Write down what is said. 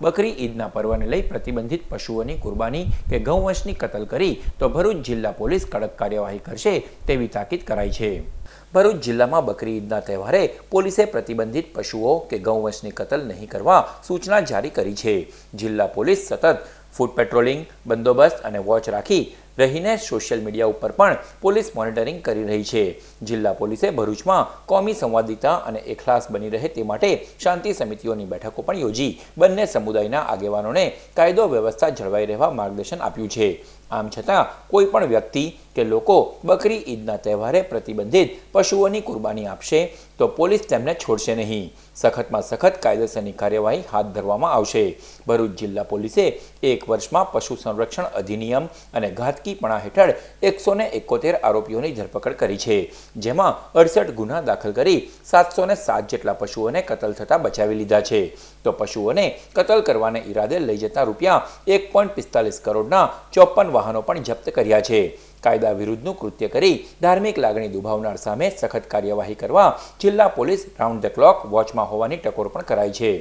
બકરી ઈદના પર્વને લઈ પ્રતિબંધિત પશુઓની કુરબાની કે ગૌવંશની કતલ કરી તો ભરૂચ જિલ્લા પોલીસ કડક કાર્યવાહી કરશે તેવી તાકીદ કરાઈ છે. ભરૂચ જિલ્લામાં બકરી ઈદના તહેવારે પોલીસે પ્રતિબંધિત પશુઓ કે ગૌવંશની કતલ નહીં કરવા સૂચના જારી કરી છે. જિલ્લા પોલીસ સતત ફૂડ પેટ્રોલિંગ બંદોબસ્ત અને વોચ રાખી રહીને સોશિયલ મીડિયા ઉપર પણ પોલીસ મોનિટરિંગ કરી રહી છે. જિલ્લા પોલીસે ભરૂચમાં કોમી સંવાદિતા અને એકલાસ બની રહે તે માટે શાંતિ સમિતિઓની બેઠકો પણ યોજી. બંને સમુદાયના આગેવાનોને કાયદો વ્યવસ્થા જળવાઈ રહેવા માર્ગદર્શન આપ્યું છે. આમ છતાં કોઈ પણ વ્યક્તિ કે લોકો બકરી ઈદના તહેવારે પ્રતિબંધિત પશુઓની કુરબાની આપશે, તો પોલીસ તેમને છોડશે નહીં. સખતમાં સખત કાયદેસરની કાર્યવાહી હાથ ધરવામાં આવશે. ભરૂચ જિલ્લા પોલીસે એક વર્ષમાં પશુ સંરક્ષણ અધિનિયમ અને ઘાતકીપણા હેઠળ એકસો એકોતેર આરોપીઓની ધરપકડ કરી છે, જેમાં અડસઠ ગુના દાખલ કરી સાતસો ને સાત જેટલા પશુઓને કતલ થતાં બચાવી લીધા છે. તો પશુઓને કતલ કરવાને ઈરાદે લઈ જતા રૂપિયા એક પોઈન્ટ પિસ્તાલીસ કરોડના ચોપન વાહનો પણ જપ્ત કર્યા છે. કાયદા વિરુદ્ધનું કૃત્ય કરી ધાર્મિક લાગણી દુભાવનાર સામે સખત કાર્યવાહી કરવા જિલ્લા પોલીસ રાઉન્ડ ધ ક્લોક વોચમાં હોવાની ટકોર પણ કરાઈ છે.